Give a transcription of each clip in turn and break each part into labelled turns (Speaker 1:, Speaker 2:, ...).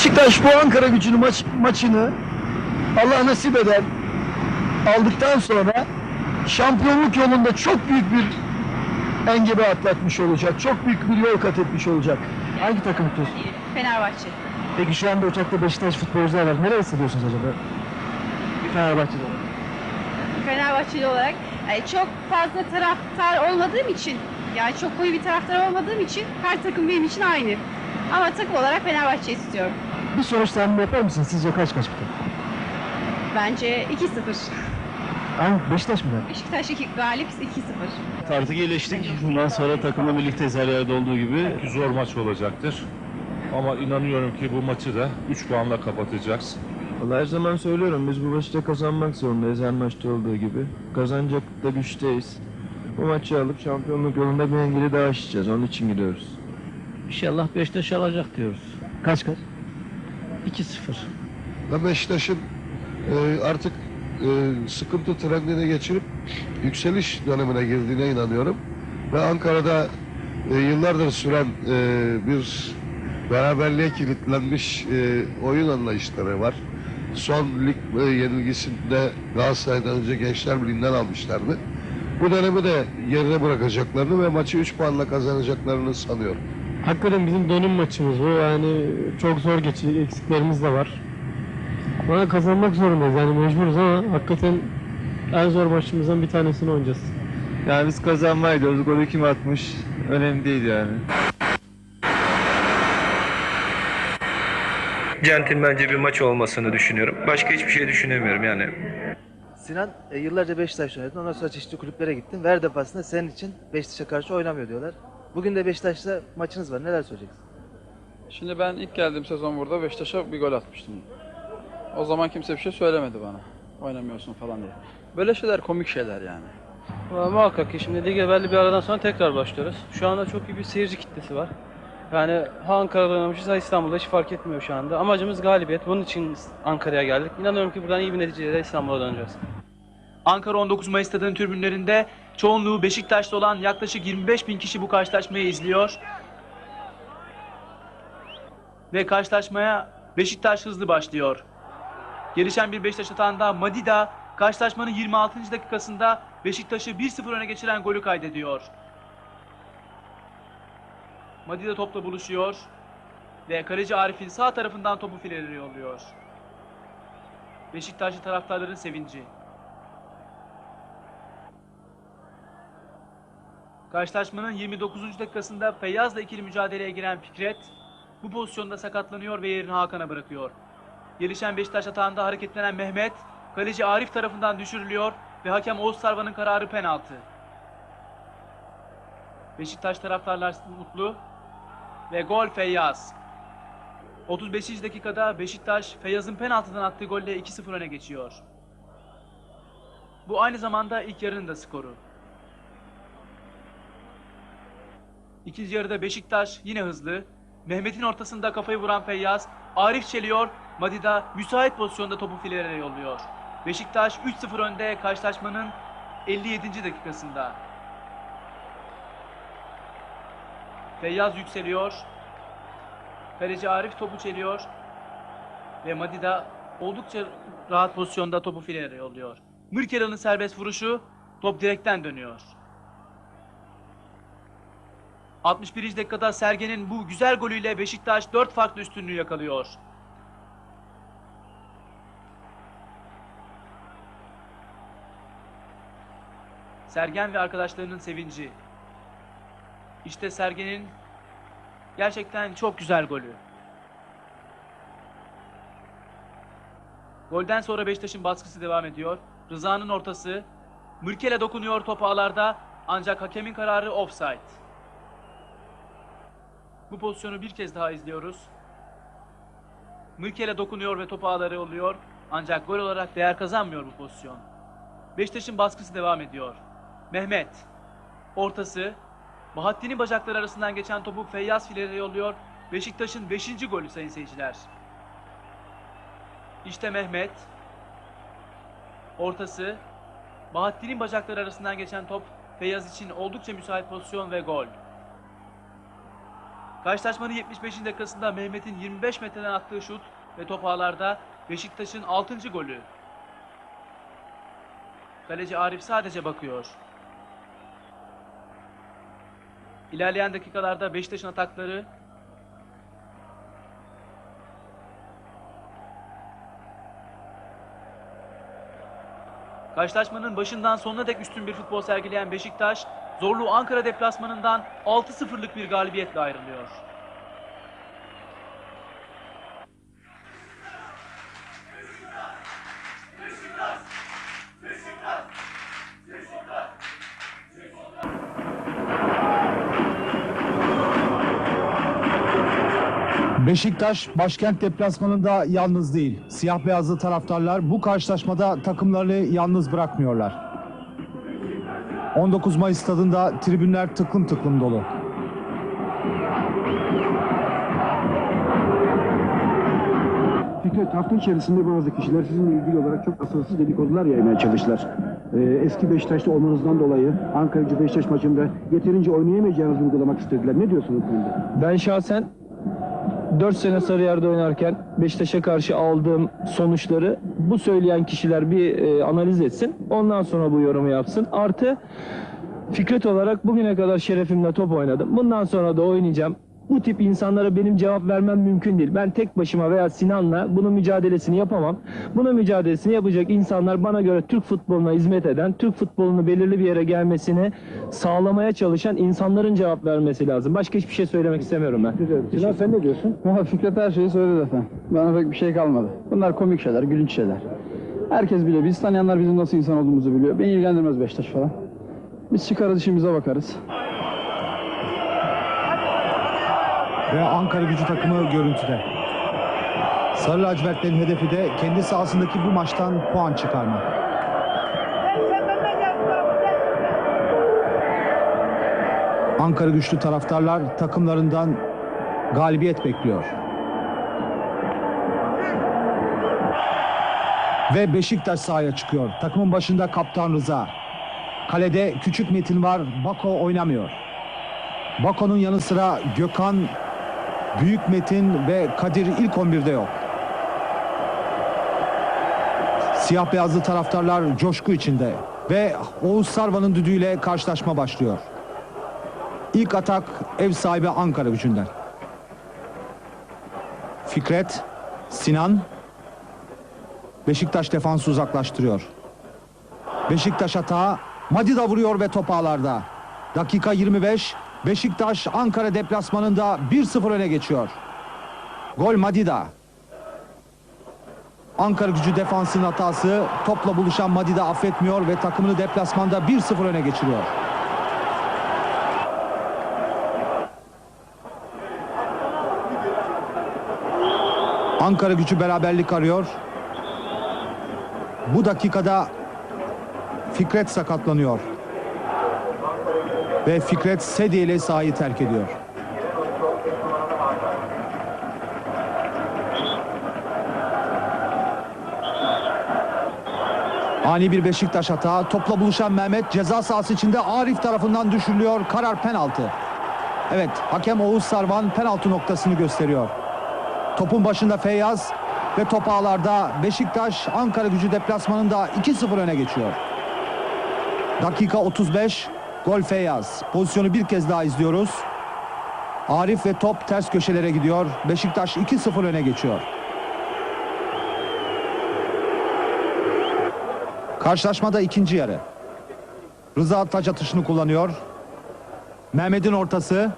Speaker 1: Beşiktaş bu Ankara gücünü maç, maçını Allah nasip eder aldıktan sonra şampiyonluk yolunda çok büyük bir engebe atlatmış olacak. Çok büyük bir yol kat etmiş olacak.
Speaker 2: Hangi takım tutuyorsun?
Speaker 3: Fenerbahçe.
Speaker 2: Peki şu anda uçakta Beşiktaş futbolcular var. Neler hissediyorsunuz acaba? Fenerbahçe'de. olarak.
Speaker 3: Fenerbahçeli olarak yani çok fazla taraftar olmadığım için yani çok koyu bir taraftar olmadığım için her takım benim için aynı. Ama takım olarak Fenerbahçe istiyorum.
Speaker 2: Bir sonuç tahmini yapar mısınız? Sizce kaç kaç biter?
Speaker 3: Bence 2-0.
Speaker 2: Hangi? Beşiktaş mı?
Speaker 3: Beşiktaş 2 galip 2-0.
Speaker 4: Artık iyileştik. Bundan sonra takımla birlikteyiz her yerde olduğu gibi.
Speaker 5: Zor maç olacaktır. Ama inanıyorum ki bu maçı da 3 puanla kapatacağız.
Speaker 6: Vallahi her zaman söylüyorum biz bu maçta kazanmak zorundayız her maçta olduğu gibi. Kazanacak da güçteyiz. Bu maçı alıp şampiyonluk yolunda bir engeli daha aşacağız. Onun için gidiyoruz.
Speaker 7: İnşallah Beşiktaş alacak diyoruz.
Speaker 2: Kaç kaç?
Speaker 7: 2-0.
Speaker 8: Ben Beşiktaş'ın e, artık e, sıkıntı trendini geçirip yükseliş dönemine girdiğine inanıyorum. Ve Ankara'da e, yıllardır süren e, bir beraberliğe kilitlenmiş e, oyun anlayışları var. Son lig e, yenilgisinde Galatasaray'dan önce Gençler Birliği'nden almışlardı. Bu dönemi de geride bırakacaklarını ve maçı 3 puanla kazanacaklarını sanıyorum.
Speaker 9: Hakikaten bizim dönüm maçımız bu. Yani çok zor geçecek eksiklerimiz de var. Bana kazanmak zorundayız yani mecburuz ama hakikaten en zor maçımızdan bir tanesini oynayacağız.
Speaker 6: Yani biz kazanmayı diyoruz. Golü kim atmış önemli değil yani.
Speaker 10: centilmence bir maç olmasını düşünüyorum. Başka hiçbir şey düşünemiyorum yani.
Speaker 11: Sinan e, yıllarca Beşiktaş'ta oynadın. Ondan sonra çeşitli kulüplere gittin. Ver defasında senin için Beşiktaş'a karşı oynamıyor diyorlar. Bugün de Beşiktaş'ta maçınız var. Neler söyleyeceksin?
Speaker 9: Şimdi ben ilk geldiğim sezon burada Beşiktaş'a bir gol atmıştım. O zaman kimse bir şey söylemedi bana. Oynamıyorsun falan diye. Böyle şeyler komik şeyler yani. Muhakkak ki şimdi lige belli bir aradan sonra tekrar başlıyoruz. Şu anda çok iyi bir seyirci kitlesi var. Yani ha Ankara'da oynamışız ha İstanbul'da hiç fark etmiyor şu anda. Amacımız galibiyet. Bunun için Ankara'ya geldik. İnanıyorum ki buradan iyi bir neticeyle İstanbul'a döneceğiz.
Speaker 12: Ankara 19 Mayıs stadının tribünlerinde çoğunluğu Beşiktaş'ta olan yaklaşık 25 bin kişi bu karşılaşmayı izliyor. Ve karşılaşmaya Beşiktaş hızlı başlıyor. Gelişen bir Beşiktaş atağında Madida karşılaşmanın 26. dakikasında Beşiktaş'ı 1-0 öne geçiren golü kaydediyor. Madida topla buluşuyor ve kaleci Arif'in sağ tarafından topu filelere yolluyor. Beşiktaşlı taraftarların sevinci. Karşılaşmanın 29. dakikasında Feyyaz'la ikili mücadeleye giren Fikret bu pozisyonda sakatlanıyor ve yerini Hakan'a bırakıyor. Gelişen Beşiktaş atağında hareketlenen Mehmet kaleci Arif tarafından düşürülüyor ve hakem Oğuz Sarvan'ın kararı penaltı. Beşiktaş taraftarlar mutlu ve gol Feyyaz. 35. dakikada Beşiktaş Feyyaz'ın penaltıdan attığı golle 2-0 öne geçiyor. Bu aynı zamanda ilk yarının da skoru. İkinci yarıda Beşiktaş yine hızlı. Mehmet'in ortasında kafayı vuran Feyyaz, Arif çeliyor, Madida müsait pozisyonda topu filelere yolluyor. Beşiktaş 3-0 önde karşılaşmanın 57. dakikasında. Feyyaz yükseliyor. Kaleci Arif topu çeliyor. Ve Madida oldukça rahat pozisyonda topu filelere yolluyor. Mırkelan'ın serbest vuruşu top direkten dönüyor. 61. dakikada Sergen'in bu güzel golüyle Beşiktaş 4 farklı üstünlüğü yakalıyor. Sergen ve arkadaşlarının sevinci. İşte Sergen'in gerçekten çok güzel golü. Golden sonra Beşiktaş'ın baskısı devam ediyor. Rıza'nın ortası. Mürkele dokunuyor topu ağlarda ancak hakemin kararı offside. Bu pozisyonu bir kez daha izliyoruz. Mürkele dokunuyor ve topu ağlara yolluyor. Ancak gol olarak değer kazanmıyor bu pozisyon. Beşiktaş'ın baskısı devam ediyor. Mehmet. Ortası. Bahattin'in bacakları arasından geçen topu Feyyaz filelere yolluyor. Beşiktaş'ın 5. golü sayın seyirciler. İşte Mehmet. Ortası. Bahattin'in bacakları arasından geçen top Feyyaz için oldukça müsait pozisyon ve gol. Karşılaşmanın 75. dakikasında Mehmet'in 25 metreden attığı şut ve top ağlarda Beşiktaş'ın 6. golü. Kaleci Arif sadece bakıyor. İlerleyen dakikalarda Beşiktaş'ın atakları Karşılaşmanın başından sonuna dek üstün bir futbol sergileyen Beşiktaş, zorlu Ankara deplasmanından 6-0'lık bir galibiyetle ayrılıyor.
Speaker 13: Beşiktaş başkent deplasmanında yalnız değil. Siyah beyazlı taraftarlar bu karşılaşmada takımlarını yalnız bırakmıyorlar. 19 Mayıs stadında tribünler tıklım tıklım dolu.
Speaker 2: Fikret hafta içerisinde bazı kişiler sizinle ilgili olarak çok asılsız dedikodular yaymaya çalıştılar. Ee, eski Beşiktaş'ta olmanızdan dolayı Ankara Gücü Beşiktaş maçında yeterince oynayamayacağınızı uygulamak istediler. Ne diyorsunuz bu konuda?
Speaker 6: Ben şahsen 4 sene Sarıyer'de oynarken Beşiktaş'a karşı aldığım sonuçları bu söyleyen kişiler bir e, analiz etsin. Ondan sonra bu yorumu yapsın. Artı Fikret olarak bugüne kadar şerefimle top oynadım. Bundan sonra da oynayacağım. Bu tip insanlara benim cevap vermem mümkün değil. Ben tek başıma veya Sinan'la bunun mücadelesini yapamam. Bunun mücadelesini yapacak insanlar bana göre Türk futboluna hizmet eden, Türk futbolunu belirli bir yere gelmesini sağlamaya çalışan insanların cevap vermesi lazım. Başka hiçbir şey söylemek istemiyorum ben.
Speaker 2: Sinan sen ne diyorsun?
Speaker 14: Fikret her şeyi söyledi zaten. Bana pek bir şey kalmadı. Bunlar komik şeyler, gülünç şeyler. Herkes biliyor. Biz tanıyanlar bizim nasıl insan olduğumuzu biliyor. Beni ilgilendirmez Beşiktaş falan. Biz çıkarız işimize bakarız.
Speaker 13: Ve Ankara gücü takımı görüntüde. Sarı lacivertlerin hedefi de kendi sahasındaki bu maçtan puan çıkarmak. Ankara güçlü taraftarlar takımlarından galibiyet bekliyor. Ve Beşiktaş sahaya çıkıyor. Takımın başında Kaptan Rıza. Kalede Küçük Metin var. Bako oynamıyor. Bako'nun yanı sıra Gökhan, Büyük Metin ve Kadir ilk 11'de yok. Siyah beyazlı taraftarlar coşku içinde ve Oğuz Sarvan'ın düdüğüyle karşılaşma başlıyor. İlk atak ev sahibi Ankara gücünden. Fikret, Sinan, Beşiktaş defansı uzaklaştırıyor. Beşiktaş hata, Madida vuruyor ve top ağlarda. Dakika 25, Beşiktaş Ankara deplasmanında 1-0 öne geçiyor. Gol Madida. Ankara gücü defansının hatası topla buluşan Madida affetmiyor ve takımını deplasmanda 1-0 öne geçiriyor. Ankara gücü beraberlik arıyor. Bu dakikada Fikret sakatlanıyor. Ve Fikret sedye ile sahayı terk ediyor. Ani bir Beşiktaş hata. Topla buluşan Mehmet ceza sahası içinde Arif tarafından düşürülüyor. Karar penaltı. Evet hakem Oğuz Sarvan penaltı noktasını gösteriyor. Topun başında Feyyaz ve top ağlarda Beşiktaş Ankara gücü deplasmanında 2-0 öne geçiyor. Dakika 35 gol Feyyaz. Pozisyonu bir kez daha izliyoruz. Arif ve top ters köşelere gidiyor. Beşiktaş 2-0 öne geçiyor. Karşılaşmada ikinci yarı. Rıza taç atışını kullanıyor. Mehmet'in ortası.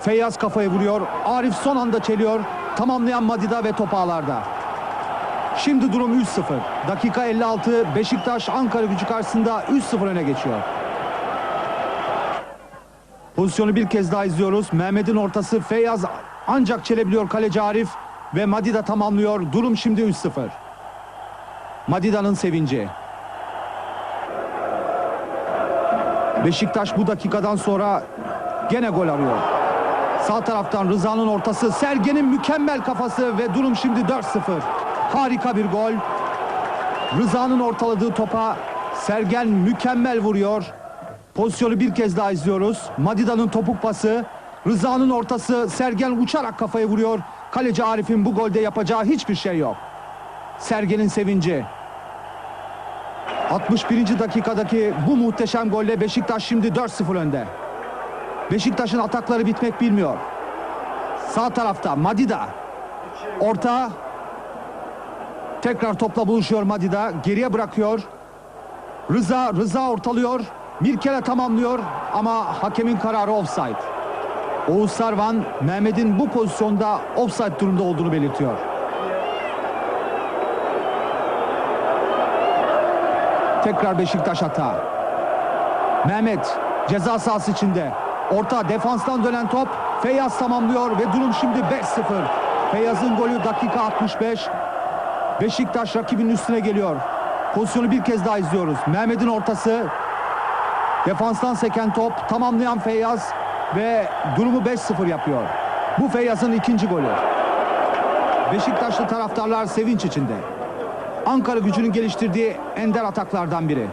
Speaker 13: Feyyaz kafayı vuruyor. Arif son anda çeliyor. Tamamlayan Madida ve top ağlarda. Şimdi durum 3-0. Dakika 56 Beşiktaş Ankara gücü karşısında 3-0 öne geçiyor. Pozisyonu bir kez daha izliyoruz. Mehmet'in ortası Feyyaz ancak çelebiliyor kaleci Arif ve Madida tamamlıyor. Durum şimdi 3-0. Madida'nın sevinci. Beşiktaş bu dakikadan sonra gene gol arıyor. Sağ taraftan Rıza'nın ortası, Sergen'in mükemmel kafası ve durum şimdi 4-0. Harika bir gol. Rıza'nın ortaladığı topa Sergen mükemmel vuruyor. Pozisyonu bir kez daha izliyoruz. Madida'nın topuk pası. Rıza'nın ortası Sergen uçarak kafayı vuruyor. Kaleci Arif'in bu golde yapacağı hiçbir şey yok. Sergen'in sevinci. 61. dakikadaki bu muhteşem golle Beşiktaş şimdi 4-0 önde. Beşiktaş'ın atakları bitmek bilmiyor. Sağ tarafta Madida. Orta. Tekrar topla buluşuyor Madida. Geriye bırakıyor. Rıza, Rıza ortalıyor. Mirkele tamamlıyor ama hakemin kararı offside. Oğuz Sarvan, Mehmet'in bu pozisyonda offside durumda olduğunu belirtiyor. Tekrar Beşiktaş hata. Mehmet ceza sahası içinde. Orta defanstan dönen top. Feyyaz tamamlıyor ve durum şimdi 5-0. Feyyaz'ın golü dakika 65. Beşiktaş rakibinin üstüne geliyor. Pozisyonu bir kez daha izliyoruz. Mehmet'in ortası. Defanstan seken top tamamlayan Feyyaz ve durumu 5-0 yapıyor. Bu Feyyaz'ın ikinci golü. Beşiktaşlı taraftarlar sevinç içinde. Ankara gücünün geliştirdiği ender ataklardan biri.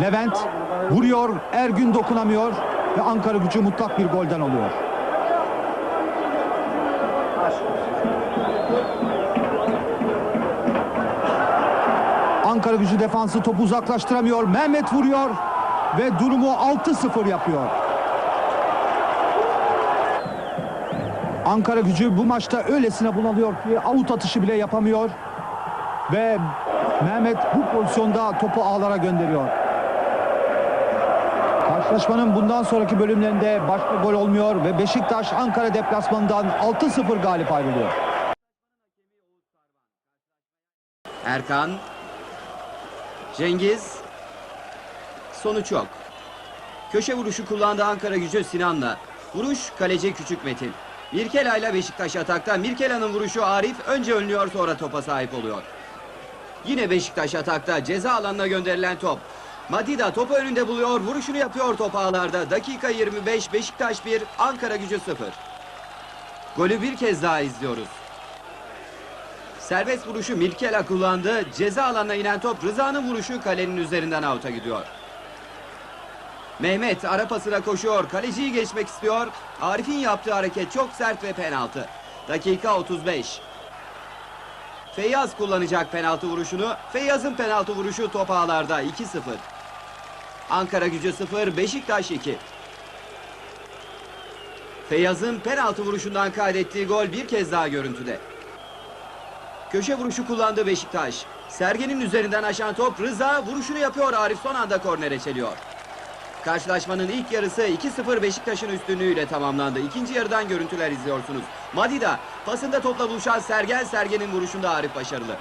Speaker 13: Levent vuruyor, Ergün dokunamıyor ve Ankara gücü mutlak bir golden oluyor. Ankara gücü defansı topu uzaklaştıramıyor. Mehmet vuruyor ve durumu 6-0 yapıyor. Ankara gücü bu maçta öylesine bunalıyor ki avut atışı bile yapamıyor. Ve Mehmet bu pozisyonda topu ağlara gönderiyor. Karşılaşmanın bundan sonraki bölümlerinde başka gol olmuyor ve Beşiktaş Ankara deplasmanından 6-0 galip ayrılıyor.
Speaker 15: Erkan. Cengiz. Sonuç yok. Köşe vuruşu kullandı Ankara gücü Sinan'la. Vuruş kaleci Küçük Metin. Mirkela ile Beşiktaş atakta. Mirkela'nın vuruşu Arif önce önlüyor sonra topa sahip oluyor. Yine Beşiktaş atakta ceza alanına gönderilen top. Madida topu önünde buluyor, vuruşunu yapıyor top ağlarda. Dakika 25, Beşiktaş 1, Ankara gücü 0. Golü bir kez daha izliyoruz. Serbest vuruşu Mirkela kullandı. Ceza alanına inen top Rıza'nın vuruşu kalenin üzerinden avuta gidiyor. Mehmet ara pasına koşuyor. Kaleciyi geçmek istiyor. Arif'in yaptığı hareket çok sert ve penaltı. Dakika 35. Feyyaz kullanacak penaltı vuruşunu. Feyyaz'ın penaltı vuruşu top ağlarda 2-0. Ankara gücü 0, Beşiktaş 2. Feyyaz'ın penaltı vuruşundan kaydettiği gol bir kez daha görüntüde. Köşe vuruşu kullandı Beşiktaş. Sergen'in üzerinden aşan top Rıza vuruşunu yapıyor Arif son anda kornere çeliyor. Karşılaşmanın ilk yarısı 2-0 Beşiktaş'ın üstünlüğüyle tamamlandı. İkinci yarıdan görüntüler izliyorsunuz. Madida pasında topla buluşan Sergen Sergen'in vuruşunda Arif başarılı.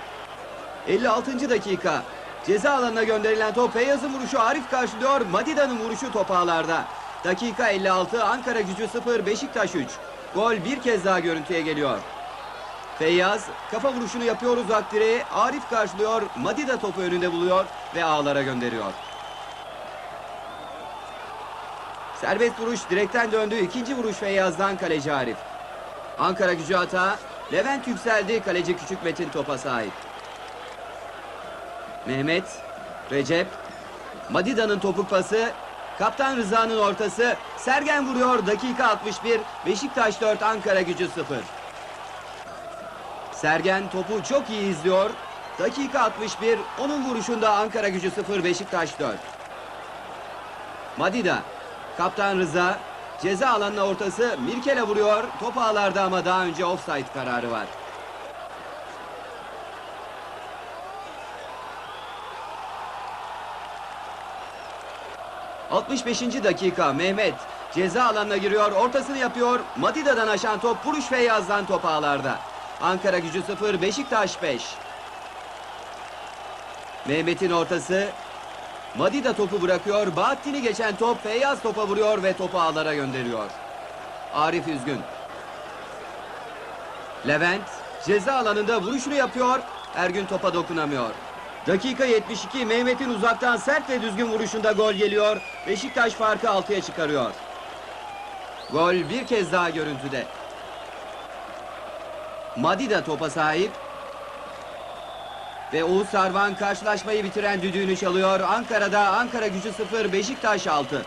Speaker 15: 56. dakika. Ceza alanına gönderilen top Feyyaz'ın vuruşu Arif karşılıyor. Madida'nın vuruşu top ağlarda. Dakika 56 Ankara gücü 0 Beşiktaş 3. Gol bir kez daha görüntüye geliyor. Feyyaz kafa vuruşunu yapıyor uzak direğe. Arif karşılıyor. Madida topu önünde buluyor ve ağlara gönderiyor. Serbest vuruş direkten döndü. İkinci vuruş Feyyaz'dan kaleci Arif. Ankara gücü hata. Levent yükseldi. Kaleci Küçük Metin topa sahip. Mehmet, Recep, Madida'nın topuk pası, Kaptan Rıza'nın ortası, Sergen vuruyor dakika 61, Beşiktaş 4, Ankara gücü 0. Sergen topu çok iyi izliyor, dakika 61, onun vuruşunda Ankara gücü 0, Beşiktaş 4. Madida, Kaptan Rıza, ceza alanına ortası, Mirkele vuruyor, top ağlarda ama daha önce offside kararı var. ...65. dakika Mehmet ceza alanına giriyor, ortasını yapıyor. Madida'dan aşan top vuruş Feyyaz'dan top ağlarda. Ankara gücü 0, Beşiktaş 5. Mehmet'in ortası. Madida topu bırakıyor. Bahattin'i geçen top Feyyaz topa vuruyor ve topu ağlara gönderiyor. Arif üzgün. Levent ceza alanında vuruşunu yapıyor. Ergün topa dokunamıyor. Dakika 72 Mehmet'in uzaktan sert ve düzgün vuruşunda gol geliyor. Beşiktaş farkı 6'ya çıkarıyor. Gol bir kez daha görüntüde. Madida topa sahip. Ve Oğuz Sarvan karşılaşmayı bitiren düdüğünü çalıyor. Ankara'da Ankara gücü 0 Beşiktaş 6.